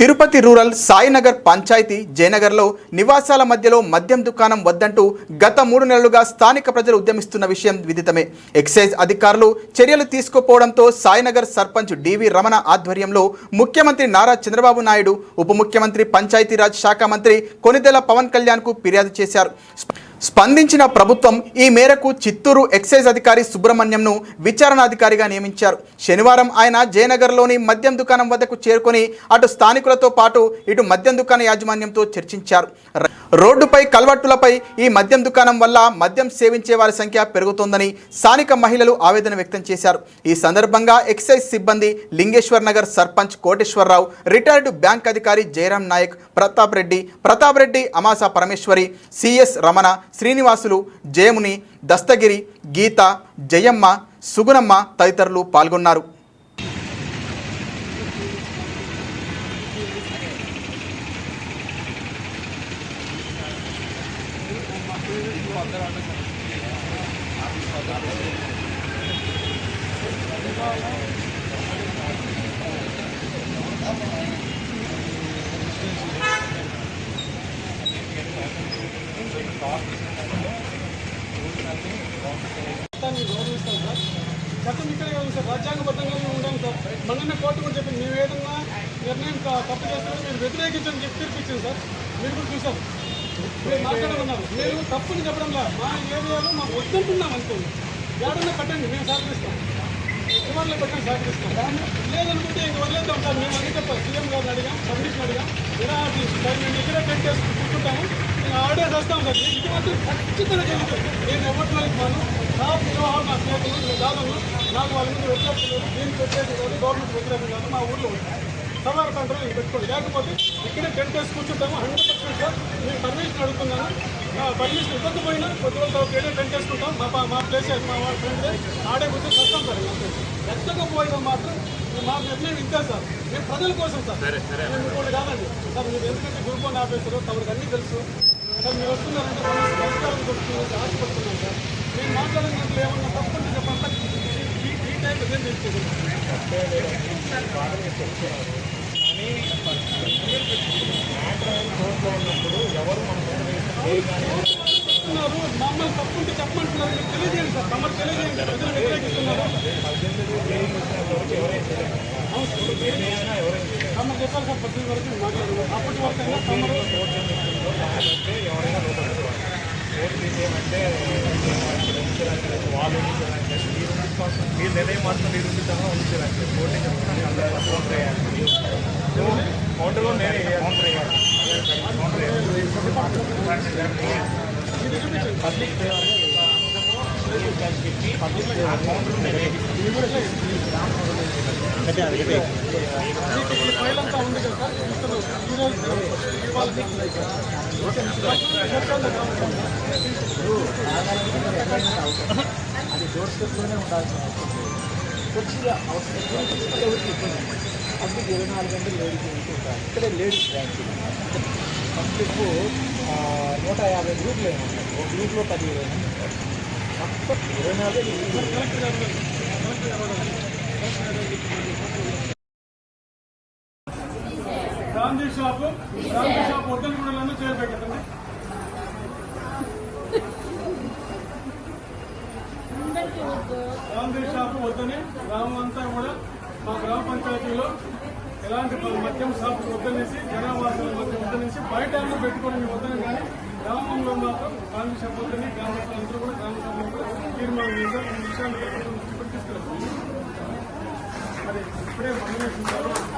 Tirupati rural Sainagar panchayat జయనగర్లో నివాసాల మధ్యలో మద్యం దుకాణం వద్దంటూ గత మూడు నెలలుగా స్థానిక ప్రజలు ఉద్యమిస్తున్న విషయం విదితమే. ఎక్సైజ్ అధికారులు చర్యలు తీసుకోపోవడంతో సాయినగర్ సర్పంచ్ డివి రమణ ఆధ్వర్యంలో ముఖ్యమంత్రి నారా చంద్రబాబు నాయుడు ఉప ముఖ్యమంత్రి పంచాయతీరాజ్ శాఖ మంత్రి కొనిదెల పవన్ కళ్యాణ్కు ఫిర్యాదు చేశారు. స్పందించిన ప్రభుత్వం ఈ మేరకు చిత్తూరు ఎక్సైజ్ అధికారి సుబ్రహ్మణ్యంను విచారణాధికారిగా నియమించారు. శనివారం ఆయన జయనగర్లోని మద్యం దుకాణం వద్దకు చేరుకొని అటు స్థానికులతో పాటు ఇటు మద్యం దుకాణ యాజమాన్యంతో చర్చించారు. రోడ్డుపై కల్వర్టులపై ఈ మద్యం దుకాణం వల్ల మద్యం సేవించే వారి సంఖ్య పెరుగుతోందని స్థానిక మహిళలు ఆవేదన వ్యక్తం చేశారు. ఈ సందర్భంగా ఎక్సైజ్ సిబ్బంది లింగేశ్వర్ నగర్ సర్పంచ్ కోటేశ్వరరావు రిటైర్డ్ బ్యాంక్ అధికారి జయరాం నాయక్ ప్రతాప్ రెడ్డి ప్రతాప్ రెడ్డి అమాసా పరమేశ్వరి సిఎస్ రమణ శ్రీనివాసులు జయముని దస్తగిరి గీత జయమ్మ సుగుణమ్మ తదితరులు పాల్గొన్నారు. చట్టాన్ని సార్ సార్ ఉండాలి సార్ మనమే కోర్టు కూడా చెప్పింది మేము ఏదన్నా నిర్ణయం తప్పు చేస్తామో మేము వ్యతిరేకించని చెప్పి తీర్పిచ్చింది సార్ మీరు కూడా చూసారు. మాట్లాడమన్నారు. మీరు తప్పుని చెప్పడంలా మా ఏరియాలో మాకు వద్దంటున్నాం అనుకోండి. ఏడన్నా పెట్టండి మేము సహకరిస్తాం. రిమాండ్లో పెట్టండి సహకరిస్తాం. లేదనుకుంటే ఇంక వదిలేద్దాం సార్ మేము అన్ని చెప్పాలి. సీఎం గారిని అడిగాం సబ్మిషన్ అడిగాం. ఇలా మేము ఇక్కడే టెంట్ వేసి కూర్చుంటాము మేము ఆడే చేస్తాం సార్. ఇది మాత్రం ఖచ్చితంగా జరుగుతుంది నేను ఎవరికి మాను నా వివాహం నా స్నేహితులు నా దాదాపు నాకు వాళ్ళ మీద వ్యతిరేకం లేదు దీనికి వ్యత్యాసం కాదు గవర్నమెంట్ వ్యతిరేకం కాదు మా ఊర్లో ఉంది సవారు కంట్రోల్ నేను పెట్టుకోండి. లేకపోతే ఇక్కడే టెంట్ వేసి కూర్చుంటాము. హండ్రెడ్ పర్సెంట్ సార్ నేను పర్మిషన్ అడుగుతున్నాను. పర్మిషన్ ఇవ్వకపోయినా కొద్ది రోజుల ఏడే టెంట్ వేసుకుంటాం. మా మా ప్లేస్ మా వాళ్ళ ఫ్రెండ్ ఆడే కూర్చొని వస్తాం సార్ ఎత్తకపోయినా మాత్రం మా నిర్ణయం ఇంతే సార్. మేము ప్రజల కోసం సార్. మేము ఇంకోటి కాదండి. సార్ మీరు ఎందుకంటే గ్రూప్ వన్ ఆఫీసరు తమకు అన్నీ తెలుసు. సార్ మీరు వస్తున్నారంటే పరిష్కారం దొరుకుతుంది ఆశపడుతున్నాం సార్. మేము మాట్లాడిన దాంట్లో ఏమన్నా తప్పంటే చెప్పండి ఈ- టైప్ ఇదేం చెప్తున్నారు. మమ్మల్ని తప్పుంటే చెప్పమంటున్నారు మీకు తెలియజేయండి సార్ తమరు తెలియజేయండి ప్రజలు వ్యతిరేకిస్తున్నారు తమరు చెప్పాలి సార్ పద్దెనిమిది వరకు మాట్లాడారు అప్పటి వరకు అయినా తమరు మీరు నిర్ణయం మాత్రం నిరూపితంగా ఉంచారంటే కోర్టు చెప్తాను కౌంటర్ వేయాలి కౌంటర్లో నేను కౌంటర్ వేయాలి కౌంటర్ పబ్లిక్ ఈ ఫైల్ అది డోర్ స్టెప్లోనే ఉండాల్సిన కొద్దిగా అవసరం ఎవరికి ఇరవై నాలుగు గంటలు లేడీస్ ఉంటూ ఉంటారు ఇక్కడే లేడీస్ బ్రాంచ్ పబ్లిక్ నూట యాభై గ్రూపులు ఏమి ఉంటాయి ఒక గ్రూప్లో పది ఇరవై మంది ఉంటారు ఇరవై నాలుగు గాంధీ షాపు గాంధీ షాప్ వద్దని కూడా నన్ను చేయబెట్టండి గాంధీ షాపు వద్దని గ్రామం అంతా కూడా మా గ్రామ పంచాయతీలో ఎలాంటి మద్యం షాపు వద్దనేసి జనావాసాల మధ్య వద్దనేసి బయట ఏమో పెట్టుకొని మేము వద్దని కానీ గ్రామంలో మాత్రం గాంధీ షాప్ వద్దని గ్రామస్తులందరూ కూడా గ్రామ సభ్యులు తీర్మానం చేశారు. ఈ విషయాన్ని ప్రభుత్వం దృష్టికి